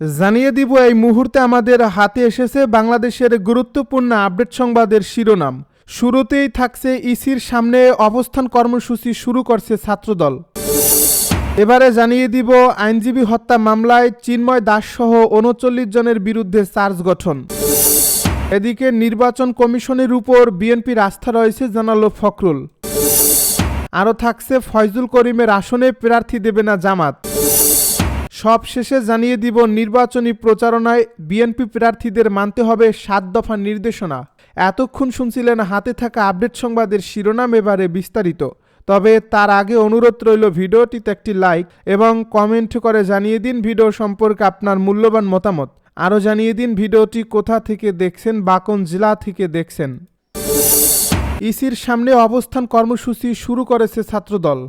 জানিয়ে দিব এই মুহূর্তে আমাদের হাতে এসেছে বাংলাদেশের গুরুত্বপূর্ণ আপডেট সংবাদের শিরোনাম। শুরুতেই থাকছে ইসির সামনে অবস্থান কর্মসূচি শুরু করছে ছাত্রদল। এবারে জানিয়ে দিব, আইনজীবী হত্যা মামলায় চিন্ময় দাস সহ উনচল্লিশ জনের বিরুদ্ধে চার্জ গঠন। এদিকে নির্বাচন কমিশনের উপর বিএনপির আস্থা রয়েছে, জানালো ফখরুল। আরও থাকছে, ফয়জুল করিমের আসনে প্রার্থী দেবে না জামাত। সব শেষে জানিয়ে দিব, নির্বাচনী প্রচারণায় বিএনপি প্রার্থীদের মানতে হবে সাত দফা নির্দেশনা। এতক্ষণ শুনছিলেন হাতে থাকা আপডেট সংবাদের শিরোনাম এবারে বিস্তারিত। তবে তার আগে অনুরোধ রইল ভিডিওটিতে একটি লাইক এবং কমেন্ট করে জানিয়ে দিন ভিডিও সম্পর্কে আপনার মূল্যবান মতামত। আরও জানিয়ে দিন ভিডিওটি কোথা থেকে দেখছেন, বা কোন জেলা থেকে দেখছেন। ইসির সামনে অবস্থান কর্মসূচি শুরু করেছে ছাত্রদল।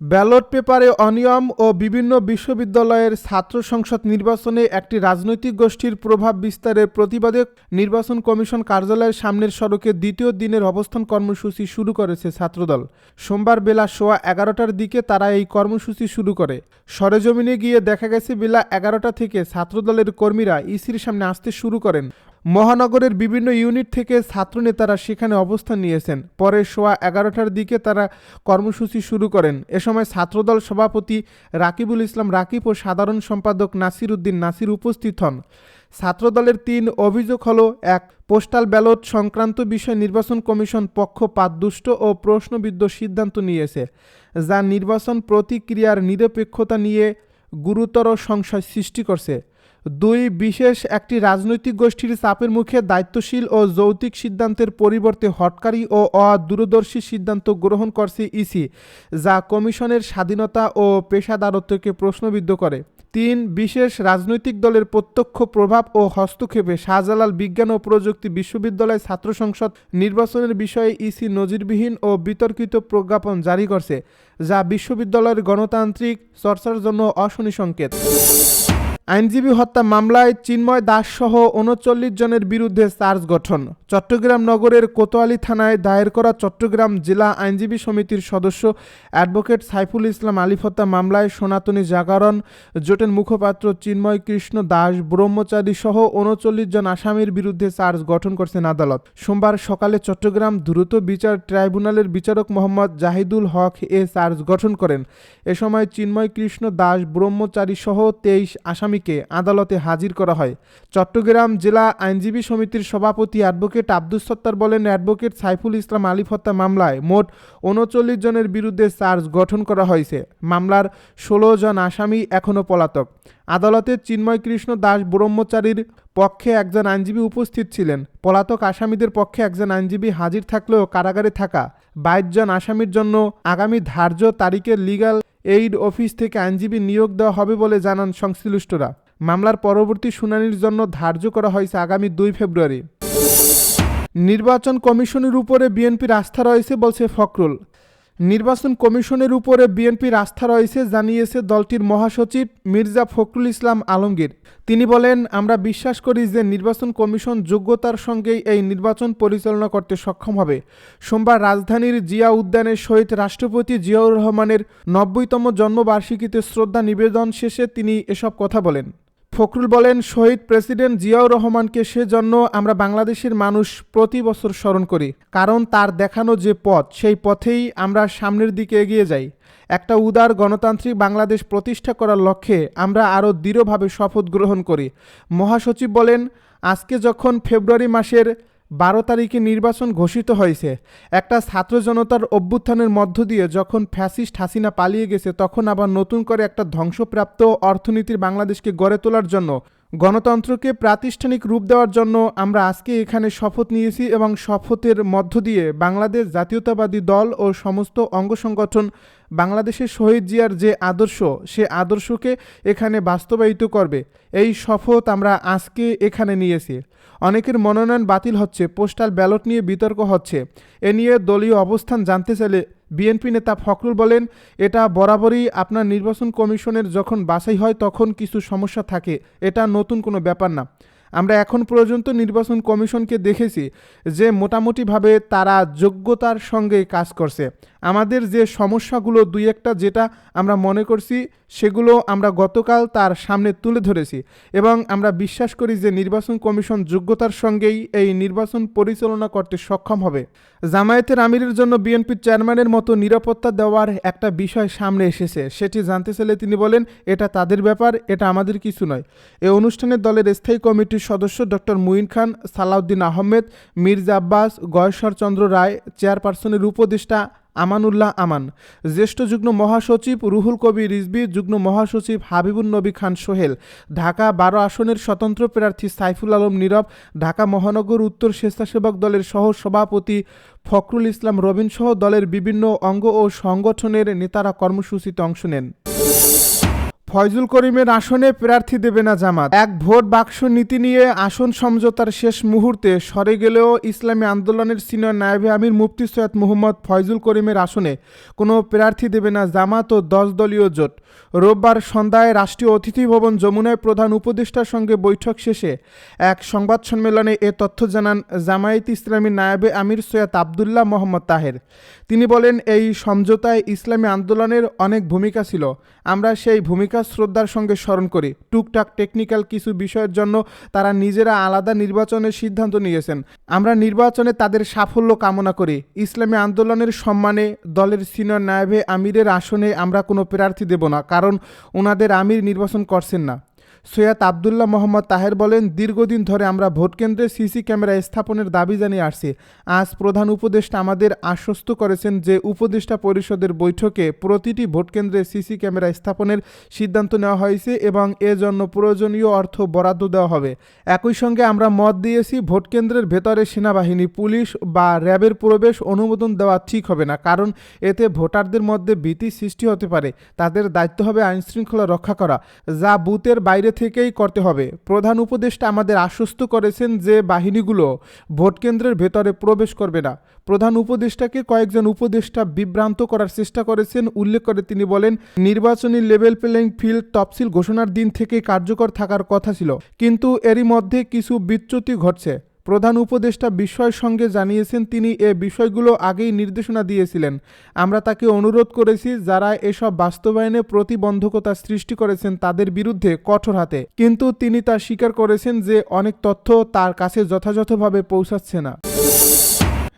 ব্যালট পেপারে অনিয়ম ও বিভিন্ন বিশ্ববিদ্যালয়ের ছাত্র সংসদ নির্বাচনে একটি রাজনৈতিক গোষ্ঠীর প্রভাব বিস্তারের প্রতিবাদে নির্বাচন কমিশন কার্যালয়ের সামনের সড়কে দ্বিতীয় দিনের অবস্থান কর্মসূচি শুরু করেছে ছাত্রদল। সোমবার বেলা সোয়া এগারোটার দিকে তারা এই কর্মসূচি শুরু করে। সরেজমিনে গিয়ে দেখা গেছে, বেলা এগারোটা থেকে ছাত্রদলের কর্মীরা ইসির সামনে আসতে শুরু করেন। মহানগরের বিভিন্ন ইউনিট থেকে ছাত্রনেতারা সেখানে অবস্থান নিয়েছেন। পরে সোয়া এগারোটার দিকে তারা কর্মসূচি শুরু করেন। এ সময় ছাত্রদল সভাপতি রাকিবুল ইসলাম রাকিব ও সাধারণ সম্পাদক নাসির উদ্দিন নাসির উপস্থিত হন। ছাত্রদলের তিন অভিযোগ হলো, এক, পোস্টাল ব্যালট সংক্রান্ত বিষয়ে নির্বাচন কমিশন পক্ষপাতদুষ্ট ও প্রশ্নবিদ্ধ সিদ্ধান্ত নিয়েছে, যা নির্বাচন প্রতিক্রিয়ার নিরপেক্ষতা নিয়ে গুরুতর সংশয় সৃষ্টি করছে। দুই বিশেষ একটি রাজনৈতিক গোষ্ঠীর চাপের মুখে দায়িত্বশীল ও যৌতিক সিদ্ধান্তের পরিবর্তে হটকারী ও অদূরদর্শী সিদ্ধান্ত গ্রহণ করছে ইসি, যা কমিশনের স্বাধীনতা ও পেশাদারত্বকে প্রশ্নবিদ্ধ করে। তিন বিশেষ রাজনৈতিক দলের প্রত্যক্ষ প্রভাব ও হস্তক্ষেপে শাহজালাল বিজ্ঞান ও প্রযুক্তি বিশ্ববিদ্যালয় ছাত্র সংসদ নির্বাচনের বিষয়ে ইসি নজিরবিহীন ও বিতর্কিত প্রজ্ঞাপন জারি করছে, যা বিশ্ববিদ্যালয়ের গণতান্ত্রিক চর্চার জন্য অশনি সংকেত। আইনজীবী হত্যা মামলায় চিন্ময় দাস সহ উনচল্লিশ জনের বিরুদ্ধে চার্জ গঠন। চট্টগ্রাম নগরের কোতোয়ালি থানায় দায়ের করা চট্টগ্রাম জেলা আইনজীবী সমিতির সদস্য অ্যাডভোকেট সাইফুল ইসলাম আলিফ হত্যা মামলায় সনাতনী জাগরণ, জোটের মুখপাত্র চিন্ময় কৃষ্ণ দাস, ব্রহ্মচারী সহ উনচল্লিশ জন আসামির বিরুদ্ধে চার্জ গঠন করছেন আদালত। সোমবার সকালে চট্টগ্রাম দ্রুত বিচার ট্রাইব্যুনালের বিচারক মোহাম্মদ জাহিদুল হক এ চার্জ গঠন করেন। এ সময় চিন্ময় কৃষ্ণ দাস, ব্রহ্মচারী সহ তেইশ আসামিকে আদালতে হাজির করা হয়। চট্টগ্রাম জেলা আইনজীবী সমিতির সভাপতি অ্যাডভোকেট আব্দুস সত্তার বলেন, অ্যাডভোকেট সাইফুল ইসলাম আলিফ হত্যা মামলায় মোট উনচল্লিশ জনের বিরুদ্ধে চার্জ গঠন করা হয়েছে। মামলার ষোলো জন আসামি এখনও পলাতক। আদালতে চিন্ময় কৃষ্ণ দাস ব্রহ্মচারীর পক্ষে একজন আইনজীবী উপস্থিত ছিলেন। পলাতক আসামিদের পক্ষে একজন আইনজীবী হাজির থাকলেও কারাগারে থাকা বাইশ জন আসামির জন্য আগামী ধার্য তারিখের লিগ্যাল এইড অফিস থেকে আইনজীবী নিয়োগ দেওয়া হবে বলে জানান সংশ্লিষ্টরা। মামলার পরবর্তী শুনানির জন্য ধার্য করা হয়েছে আগামী দুই ফেব্রুয়ারি। নির্বাচন কমিশনের উপরে বিএনপির আস্থা রয়েছে বলছে ফখরুল। নির্বাচন কমিশনের উপরে বিএনপির আস্থা রয়েছে জানিয়েছে দলটির মহাসচিব মির্জা ফখরুল ইসলাম আলমগীর। তিনি বলেন, আমরা বিশ্বাস করি যে নির্বাচন কমিশন যোগ্যতার সঙ্গেই এই নির্বাচন পরিচালনা করতে সক্ষম হবে। সোমবার রাজধানীর জিয়া উদ্যানের শহীদ রাষ্ট্রপতি জিয়াউর রহমানের নব্বইতম জন্মবার্ষিকীতে শ্রদ্ধা নিবেদন শেষে তিনি এসব কথা বলেন। ফখরুল বলেন, শহীদ প্রেসিডেন্ট জিয়াউর রহমানকে সেজন্য আমরা বাংলাদেশের মানুষ প্রতি বছর স্মরণ করি। কারণ তার দেখানো যে পথ, সেই পথেই আমরা সামনের দিকে এগিয়ে যাই। একটা উদার গণতান্ত্রিক বাংলাদেশ প্রতিষ্ঠা করার লক্ষ্যে আমরা আরও দৃঢ়ভাবে শপথ গ্রহণ করি। মহাসচিব বলেন, আজকে যখন ফেব্রুয়ারি মাসের বারো তারিখে নির্বাচন ঘোষিত হয়েছে। একটা ছাত্র জনতার অভ্যুত্থানের মধ্য দিয়ে যখন ফ্যাসিস্ট হাসিনা পালিয়ে গেছে, তখন আবার নতুন করে একটা ধ্বংসপ্রাপ্ত অর্থনীতির বাংলাদেশকে গড়ে তোলার জন্য, গণতন্ত্রকে প্রাতিষ্ঠানিক রূপ দেওয়ার জন্য আমরা আজকে এখানে শপথ নিয়েছি এবং শপথের মধ্য দিয়ে বাংলাদেশ জাতীয়তাবাদী দল ও সমস্ত অঙ্গ সংগঠন বাংলাদেশের শহীদ জিয়ার যে আদর্শ, সে আদর্শকে এখানে বাস্তবায়িত করবে। এই শপথ আমরা আজকে এখানে নিয়েছি। অনেকের মনোনয়ন বাতিল হচ্ছে, পোস্টাল ব্যালট নিয়ে বিতর্ক হচ্ছে। এ নিয়ে দলীয় অবস্থান জানতে চাইলে বিএনপি নেতা ফখরুল বলেন, এটা বরাবরই আপনার নির্বাচন কমিশনের যখন বাছাই হয় তখন কিছু সমস্যা থাকে। এটা নতুন কোনো ব্যাপার না। আমরা এখন পর্যন্ত নির্বাচন কমিশনকে দেখেছি যে মোটামুটিভাবে তারা যোগ্যতার সঙ্গে কাজ করছে। আমাদের যে সমস্যাগুলো দুই একটা যেটা আমরা মনে করছি, সেগুলো আমরা গতকাল তার সামনে তুলে ধরেছি এবং আমরা বিশ্বাস করি যে নির্বাচন কমিশন যোগ্যতার সঙ্গেই এই নির্বাচন পরিচালনা করতে সক্ষম হবে। জামায়াতের আমিরের জন্য বিএনপির চেয়ারম্যানের মতো নিরাপত্তা দেওয়ার একটা বিষয় সামনে এসেছে। সেটি জানতে চাইলে তিনি বলেন, এটা তাদের ব্যাপার, এটা আমাদের কিছু নয়। এ অনুষ্ঠানে দলের স্থায়ী কমিটির সদস্য ডক্টর মুইন খান, সালাউদ্দিন আহমেদ, মির্জা আব্বাস গয়েশ্বর চন্দ্র রায়, চেয়ারপারসনের উপদেষ্টা আমানুল্লাহ আমান। জ্যেষ্ঠ যুগ্ম মহাসচিব রুহুল কবি রিজবি যুগ্ম মহাসচিব হাবিবুল নবী খান সোহেল, ঢাকা বারো আসনের স্বতন্ত্র প্রার্থী সাইফুল আলম নীরব, ঢাকা মহানগর উত্তর স্বেচ্ছাসেবক দলের সহ সভাপতি ফখরুল ইসলাম রবিনসহ দলের বিভিন্ন অঙ্গ ও সংগঠনের নেতারা কর্মসূচিতে অংশ নেন। ফয়জুল করিমের আসনে প্রার্থী দেবে না জামাত। এক ভোট বাক্স নীতি নিয়ে আসন সমঝোতার শেষ মুহূর্তে সরে গেলেও ইসলামী আন্দোলনের সিনিয়র নায়েবে আমির মুফতি সৈয়দ মোহাম্মদ ফয়জুল করিমের আসনে কোনো প্রার্থী দেবে না জামাত ও দশ দলীয় জোট। রোববার সন্ধ্যায় রাষ্ট্রীয় অতিথি ভবন যমুনায় প্রধান উপদেষ্টার সঙ্গে বৈঠক শেষে এক সংবাদ সম্মেলনে এ তথ্য জানান জামায়াত ইসলামী নায়েবে আমির সৈয়দ আবদুল্লাহ মোহাম্মদ তাহের। তিনি বলেন, এই সমঝোতায় ইসলামী আন্দোলনের অনেক ভূমিকা ছিল। আমরা সেই ভূমিকা শ্রদ্ধার সঙ্গে স্মরণ করি। টুকটাক টেকনিক্যাল কিছু বিষয়ের জন্য তারা নিজেরা আলাদা নির্বাচনের সিদ্ধান্ত নিয়েছেন। আমরা নির্বাচনে তাদের সাফল্য কামনা করি। ইসলামী আন্দোলনের সম্মানে দলের সিনিয়র নায়েবে আমিরের আসনে আমরা কোনো প্রার্থী দেব না, কারণ ওনাদের আমির নির্বাচন করছেন না। সৈয়দ আবদুল্লাহ মোহাম্মদ তাহের বলেন, দীর্ঘদিন ধরে আমরা ভোটকেন্দ্রে সিসি ক্যামেরা স্থাপনের দাবি জানিয়ে আসছি। আজ প্রধান উপদেষ্টা আমাদের আশ্বস্ত করেছেন যে উপদেষ্টা পরিষদের বৈঠকে প্রতিটি ভোটকেন্দ্রে সিসি ক্যামেরা স্থাপনের সিদ্ধান্ত নেওয়া হয়েছে এবং এজন্য প্রয়োজনীয় অর্থ বরাদ্দ দেওয়া হবে। একই সঙ্গে আমরা মত দিয়েছি ভোটকেন্দ্রের ভেতরে সেনাবাহিনী, পুলিশ বা র্যাবের প্রবেশ অনুমোদন দেওয়া ঠিক হবে না, কারণ এতে ভোটারদের মধ্যে ভীতি সৃষ্টি হতে পারে। তাদের দায়িত্ব হবে আইনশৃঙ্খলা রক্ষা করা, যা বুথের বাইরে থেকেই করতে হবে। প্রধান উপদেষ্টা আমাদের আশ্বস্ত করেছেন যে বাহিনীগুলো ভোটকেন্দ্রের ভেতরে প্রবেশ করবে না। প্রধান উপদেষ্টাকে কয়েকজন উপদেষ্টা বিভ্রান্ত করার চেষ্টা করেছেন। উল্লেখ করে তিনি বলেন, নির্বাচনী লেভেল প্লেয়িং ফিল্ড তফসিল ঘোষণার দিন থেকে কার্যকর থাকার কথা ছিল। কিন্তু এরই মধ্যে কিছু বিচ্যুতি ঘটছে। প্রধান উপদেষ্টা বিষয়ের সঙ্গে জানিয়েছেন, তিনি এ বিষয়গুলো আগেই নির্দেশনা দিয়েছিলেন। আমরা তাকে অনুরোধ করেছি, যারা এসব বাস্তবায়নে প্রতিবন্ধকতা সৃষ্টি করেছেন তাদের বিরুদ্ধে কঠোর হাতে। কিন্তু তিনি তা স্বীকার করেছেন যে অনেক তথ্য তার কাছে যথাযথভাবে পৌঁছাচ্ছে না।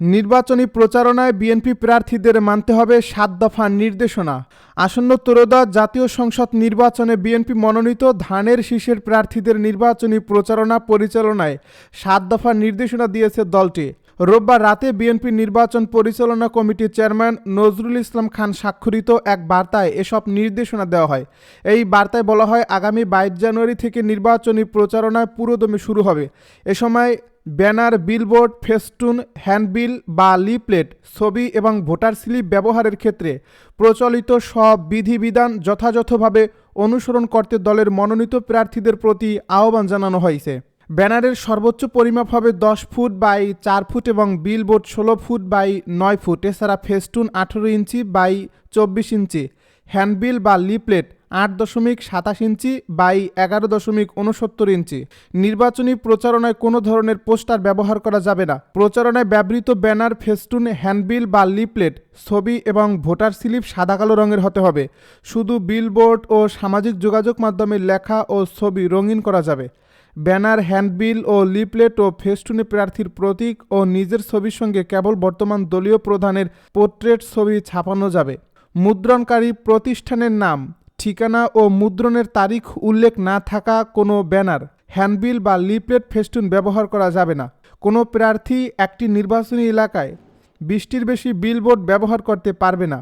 নির্বাচনী প্রচারণায় বিএনপি প্রার্থীদের মানতে হবে সাত দফা নির্দেশনা। আসন্ন ত্রয়োদশ জাতীয় সংসদ নির্বাচনে বিএনপি মনোনীত ধানের শীষের প্রার্থীদের নির্বাচনী প্রচারণা পরিচালনায় সাত দফা নির্দেশনা দিয়েছে দলটি। রোববার রাতে বিএনপি নির্বাচন পরিচালনা কমিটির চেয়ারম্যান নজরুল ইসলাম খান স্বাক্ষরিত এক বার্তায় এসব নির্দেশনা দেওয়া হয়। এই বার্তায় বলা হয়, আগামী বাইশ জানুয়ারি থেকে নির্বাচনী প্রচারণায় পুরোদমে শুরু হবে। এ সময় ব্যানার, বিলবোর্ড, ফেস্টুন, হ্যান্ডবিল বা লিপলেট ছবি এবং ভোটার স্লিপ ব্যবহারের ক্ষেত্রে প্রচলিত সব বিধিবিধান যথাযথভাবে অনুসরণ করতে দলের মনোনীত প্রার্থীদের প্রতি আহ্বান জানানো হয়েছে। ব্যানারের সর্বোচ্চ পরিমাপ হবে দশ ফুট বাই চার ফুট এবং বিলবোর্ড ষোলো ফুট বাই নয় ফুট। এছাড়া ফেস্টুন আঠেরো ইঞ্চি বাই চব্বিশ ইঞ্চি। হ্যান্ডবিল বা লিপলেট আট দশমিক সাতাশ ইঞ্চি বাই এগারো দশমিক উনসত্তর ইঞ্চি। নির্বাচনী প্রচারণায় কোনো ধরনের পোস্টার ব্যবহার করা যাবে না। প্রচারণায় ব্যবহৃত ব্যানার, ফেস্টুন, হ্যান্ডবিল বা লিপলেট ছবি এবং ভোটার স্লিপ সাদা কালো রঙের হতে হবে। শুধু বিলবোর্ড ও সামাজিক যোগাযোগ মাধ্যমে লেখা ও ছবি রঙিন করা যাবে। ব্যানার, হ্যান্ডবিল ও লিপলেট ও ফেস্টুনে প্রার্থীর প্রতীক ও নিজের ছবির সঙ্গে কেবল বর্তমান দলীয় প্রধানের পোর্ট্রেট ছবি ছাপানো যাবে। মুদ্রণকারী প্রতিষ্ঠানের নাম ঠিকানা ও মুদ্রণের তারিখ উল্লেখ না থাকা কোনো ব্যানার, হ্যান্ডবিল বা লিপলেট ফেস্টুন ব্যবহার করা যাবে না। কোনো প্রার্থী একটি নির্বাচনী এলাকায় বৃষ্টির বেশি বিলবোর্ড ব্যবহার করতে পারবে না।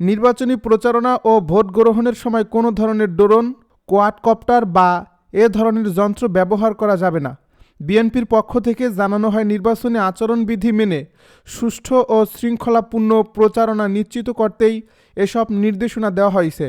নির্বাচনী প্রচারণা ও ভোট গ্রহণের সময় কোনো ধরনের ড্রোন কোয়াডকপ্টার বা এ ধরনের যন্ত্র ব্যবহার করা যাবে না। বিএনপির পক্ষ থেকে জানানো হয়, নির্বাচনী আচরণবিধি মেনে সুষ্ঠু ও শৃঙ্খলাপূর্ণ প্রচারণা নিশ্চিত করতেই এসব নির্দেশনা দেওয়া হয়েছে।